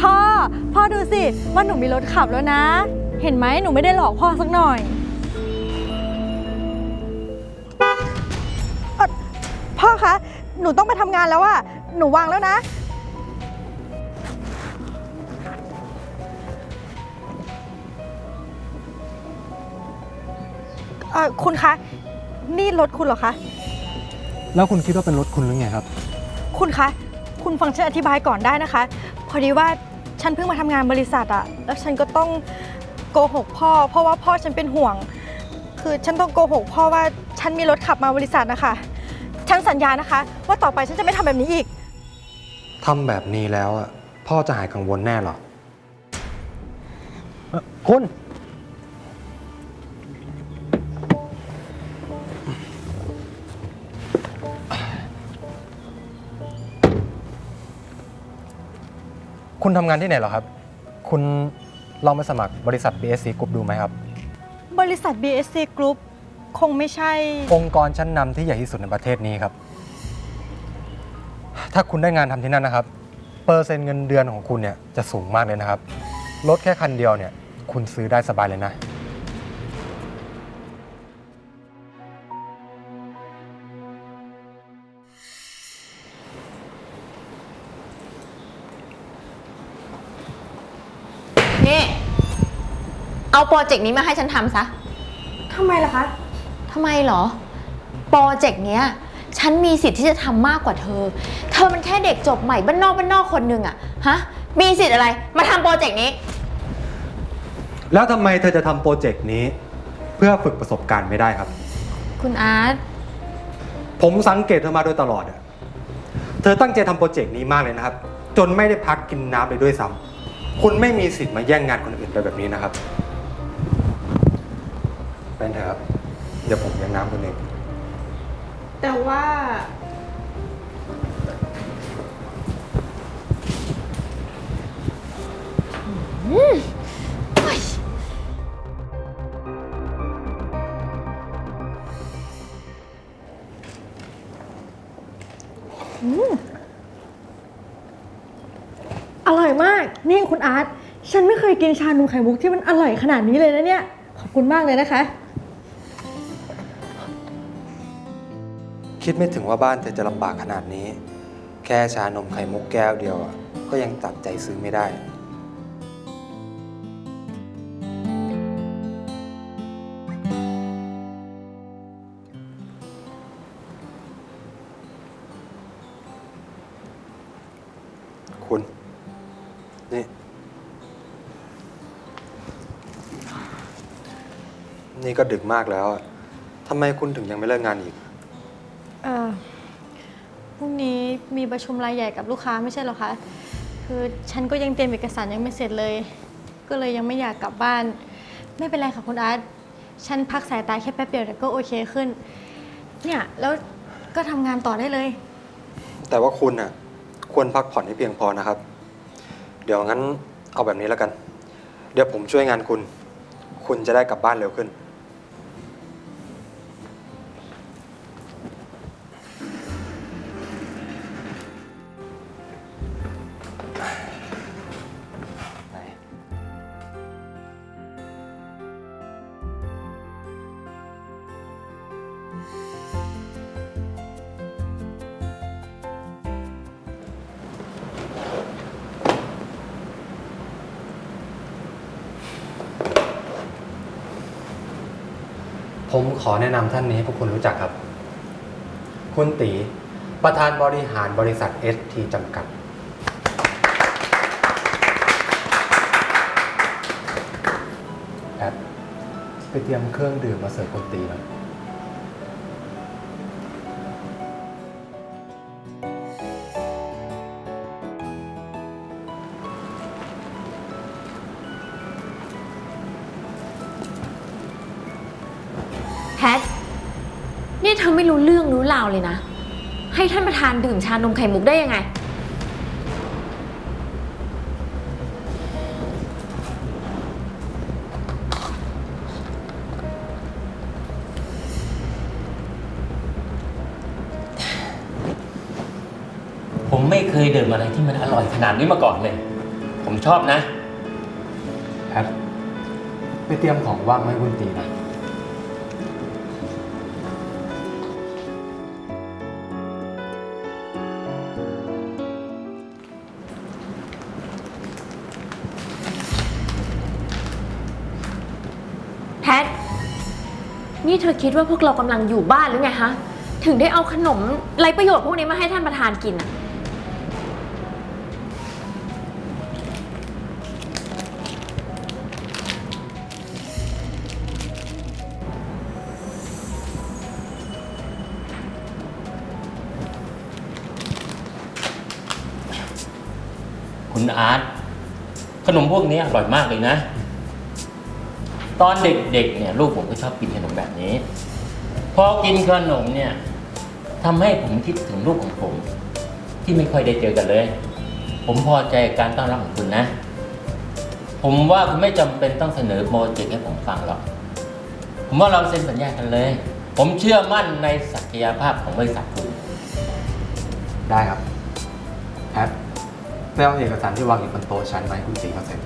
พ่อ พ่อดูสิ ว่าหนูมีรถขับแล้วนะ เห็นไหมหนูไม่ได้หลอกพ่อสักหน่อยเอ่อพ่อคะ หนูต้องไปทำงานแล้วอะหนูวางแล้วนะ เออคุณคะ นี่รถคุณเหรอคะ แล้วคุณคิดว่าเป็นรถคุณหรือไงครับ คุณคะ คุณฟังฉันอธิบายก่อนได้นะคะ พอดีว่าฉันเพิ่งมาทำงานบริษัทอะแล้วฉันก็ต้องโกหกพ่อ เพราะว่าพ่อฉันเป็นห่วง คือฉันต้องโกหกพ่อว่าฉันมีรถขับมาบริษัทนะคะ ฉันสัญญานะคะ ว่าต่อไปฉันจะไม่ทำแบบนี้อีก ทำแบบนี้แล้วอะพ่อจะหายกังวลแน่หรอเอ่อคุณ คุณทำงานที่ไหนเหรอครับ คุณลองไปสมัครบริษัท BSC Group ดูไหมครับ บริษัท BSC Group คงไม่ใช่ องค์กรชั้นนำที่ใหญ่ที่สุดในประเทศนี้ครับ ถ้าคุณได้งานทำที่นั่นนะครับ เปอร์เซ็นต์เงินเดือนของคุณเนี่ยจะสูงมากเลยนะครับ รถแค่คันเดียวเนี่ย คุณซื้อได้สบายเลยนะ เอาโปรเจกต์นี้มาให้ฉันทำซะทำไมล่ะคะ ทำไมเหรอ โปรเจกต์เนี้ย ฉันมีสิทธิ์ที่จะทำมากกว่าเธอ เธอมันแค่เด็กจบใหม่บ้านนอกบ้านนอกคนหนึ่งอะฮะ มีสิทธิ์อะไร มาทำโปรเจกต์นี้ แล้วทำไมเธอจะทำโปรเจกต์นี้ เพื่อฝึกประสบการณ์ไม่ได้ครับ คุณอาร์ต ผมสังเกตเธอมาโดยตลอดอะเธอตั้งใจทำโปรเจกต์นี้มากเลยนะครับ จนไม่ได้พักกินน้ำเลยด้วยซ้ำคุณไม่มีสิทธิ์มาแย่งงานคนอื่นไปแบบนี้นะครับ เป็นเถอะครับ เดี๋ยวผมเลี้ยงน้ำคุณเองแต่ว่า อร่อยมาก นี่คุณอาร์ต ฉันไม่เคยกินชานมไข่มุกที่มันอร่อยขนาดนี้เลยนะเนี่ย ขอบคุณมากเลยนะคะ คิดไม่ถึงว่าบ้านเธอจะลำบากขนาดนี้ แค่ชานมไข่มุกแก้วเดียวอะก็ยังตัดใจซื้อไม่ได้ คุณ นี่ นี่ก็ดึกมากแล้วอะทำไมคุณถึงยังไม่เลิกงานอีก พรุ่งนี้มีประชุมรายใหญ่กับลูกค้าไม่ใช่เหรอคะ คือฉันก็ยังเตรียมเอกสารยังไม่เสร็จเลย ก็เลยยังไม่อยากกลับบ้าน ไม่เป็นไรค่ะคุณอาร์ตฉันพักสายตาแค่แป๊บเดียวเดี๋ยวก็โอเคขึ้น เนี่ยแล้วก็ทำงานต่อได้เลย แต่ว่าคุณน่ะควรพักผ่อนให้เพียงพอนะครับ เดี๋ยวงั้นเอาแบบนี้แล้วกัน เดี๋ยวผมช่วยงานคุณ คุณจะได้กลับบ้านเร็วขึ้น ผมขอแนะนำท่านนี้ให้พวกคุณรู้จักครับ คุณตี ประธานบริหารบริษัท ST จำกัด แอดไปเตรียมเครื่องดื่มมาเสิร์ฟคุณตีหน่อย นี่เธอไม่รู้เรื่องรู้ราวเลยนะ ให้ท่านประธานดื่มชานมไข่มุกได้ยังไง ผมไม่เคยดื่มอะไรที่มันอร่อยขนาดนี้มาก่อนเลย ผมชอบนะ แพทไปเตรียมของว่างไว้ให้คุณตีหนะ ท นี่เธอคิดว่าพวกเรากำลังอยู่บ้านหรือไงคะถึงได้เอาขนมไรประโยชน์พวกนี้มาให้ท่านประธานกินอะคุณอาร์ตขนมพวกนี้อร่อยมากเลยนะ ตอนเด็กๆเนี่ยลูกผมก็ชอบกินขนมแบบนี้ พอกินขนมเนี่ยทำให้ผมคิดถึงลูกของผม ที่ไม่ค่อยได้เจอกันเลย ผมพอใจกับการต้อนรับของคุณนะ ผมว่าคุณไม่จำเป็นต้องเสนอโปรเจกต์ให้ผมฟังหรอก ผมว่าเราเซ็นสัญญากันเลย ผมเชื่อมั่นในศักยภาพของบริษัทคุณ ได้ครับแพทไปเอาเอกสารที่วางอยู่บนโต๊ะฉันมาให้คุณตีเขาเซ็น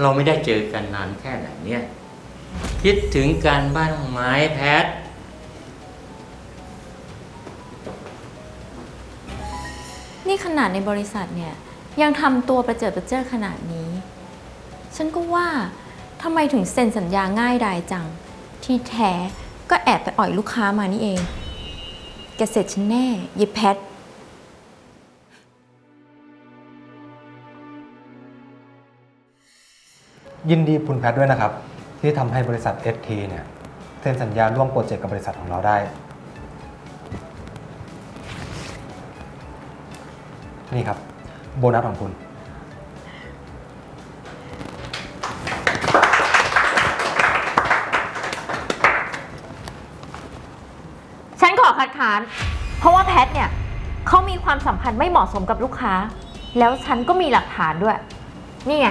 เราไม่ได้เจอกันนานแค่ไหนเนี่ย คิดถึงการบ้านไม้แพท นี่ขนาดในบริษัทเนี่ย ยังทำตัวประเจิดประเจิอขนาดนี้ ฉันก็ว่าทำไมถึงเซ็นสัญญาง่ายดายจัง ที่แท้ก็แอบไปอ่อยลูกค้ามานี่เอง แกเสร็จฉันแน่ยิบแพท ยินดีคุณแพทด้วยนะครับ ที่ทำให้บริษัท ST เนี่ยเซ็นสัญญาร่วมโปรเจกต์กับบริษัทของเราได้ นี่ครับ โบนัสของคุณ ฉันขอคัดค้าน เพราะว่าแพทเนี่ยเขามีความสัมพันธ์ไม่เหมาะสมกับลูกค้า แล้วฉันก็มีหลักฐานด้วย นี่ไง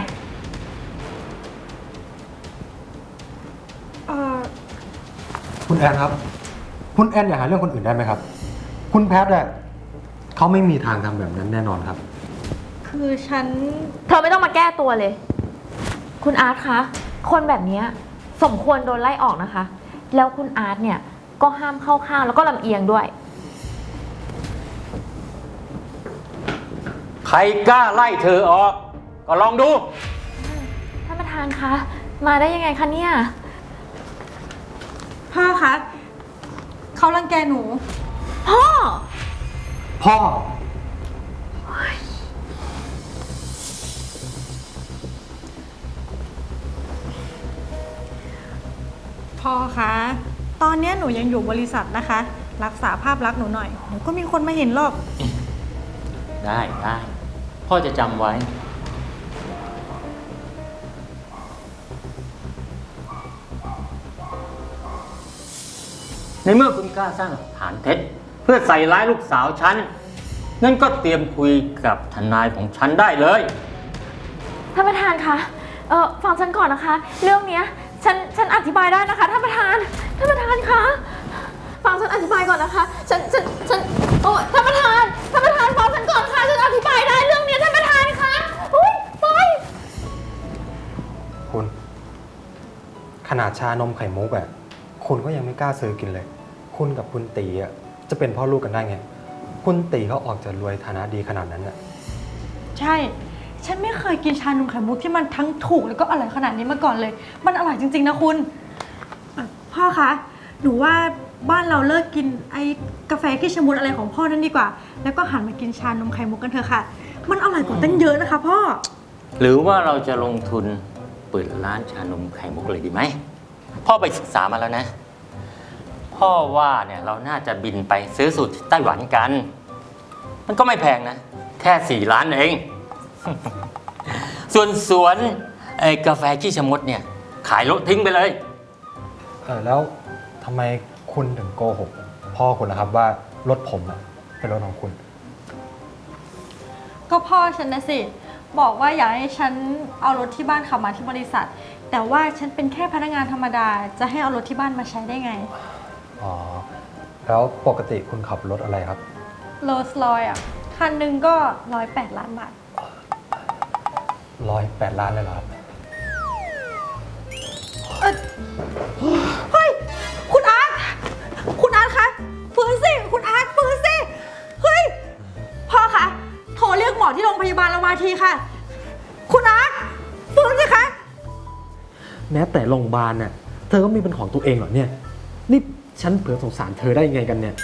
คุณแอนครับ คุณแอนอย่าหาเรื่องคนอื่นได้ไหมครับ คุณแพทเนี่ยเขาไม่มีทางทำแบบนั้นแน่นอนครับ คือฉัน เธอไม่ต้องมาแก้ตัวเลย คุณอาร์ตคะ คนแบบเนี้ยสมควรโดนไล่ออกนะคะ แล้วคุณอาร์ตเนี่ยก็ห้ามเข้าข้างแล้วก็ลำเอียงด้วย ใครกล้าไล่เธอออก ก็ลองดู ท่านประธานคะ มาได้ยังไงคะเนี่ย พ่อคะเขารังแกหนู พ่อ พ่อ พ่อคะ ตอนเนี้ยหนูยังอยู่บริษัทนะคะ รักษาภาพลักษณ์หนูหน่อยเดี๋ยวก็มีคนมาเห็นหรอก ได้ได้ พ่อจะจำไว้ ในเมื่อคุณกล้าสร้างหลักฐานเท็จ เพื่อใส่ร้ายลูกสาวฉันนั่นก็เตรียมคุยกับทนายของฉันได้เลย ท่านประธานคะเออฟังฉันก่อนนะคะ เรื่องเนี้ยฉันฉันอธิบายได้นะคะท่านประธานท่านประธานคะฟังฉันอธิบายก่อนนะคะฉันฉันฉันโอ้ท่านประธานท่านประธานฟังฉันก่อนค่ะฉันอธิบายได้เรื่องเนี้ยท่านประธานคะอุ้ยไปคุณ ขนาดชานมไข่มุกอะคุณก็ยังไม่กล้าซื้อกินเลย คุณกับคุณตีอะจะเป็นพ่อลูกกันได้ไง คุณตีเขาออกจะรวยฐานะดีขนาดนั้นอะใช่ ฉันไม่เคยกินชานมไข่มุกที่มันทั้งถูกแล้วก็อร่อยขนาดนี้มาก่อนเลย มันอร่อยจริง ๆ นะคุณเอ่อพ่อคะ หนูว่าบ้านเราเลิกกินไอ้กาแฟขี้ชะมุนอะไรของพ่อนั่นดีกว่า แล้วก็หันมากินชานมไข่มุกกันเถอะค่ะ มันอร่อยกว่าตั้งเยอะนะคะ พ่อ หรือว่าเราจะลงทุนเปิดร้านชานมไข่มุกเลยดีไหมพ่อไปศึกษามาแล้วนะ พ่อว่าเนี่ยเราน่าจะบินไปซื้อสูตรที่ไต้หวันกัน มันก็ไม่แพงนะ แค่สี่ล้านเอง ส่วนสวนไอ้กาแฟขี้ชะมดเนี่ย ขายลดทิ้งไปเลย เออแล้วทำไมคุณถึงโกหกพ่อคุณนะครับว่ารถผมอะเป็นรถของคุณ ก็พ่อฉันนะสิ บอกว่าอยากให้ฉันเอารถที่บ้านขับมาที่บริษัท แต่ว่าฉันเป็นแค่พนักงานธรรมดาจะให้เอารถที่บ้านมาใช้ได้ไง อ๋อ แล้วปกติคุณขับรถอะไรครับ โรสลอยอะ คันหนึ่งก็ร้อยแปดล้านบาท ร้อยแปดล้านเลยเหรอครับเฮ้ย คุณอาร์ต คุณอาร์ตคะฟื้นสิ คุณอาร์ตฟื้นสิ เฮ้ย พ่อคะโทรเรียกหมอที่โรงพยาบาลเรามาทีค่ะ คุณอาร์ตฟื้นสิคะ แม้แต่โรงพยาบาลน่ะ เธอก็มีเป็นของตัวเองเหรอเนี่ย นี่ ฉันเผื่อสงสารเธอได้ยังไงกันเนี่ย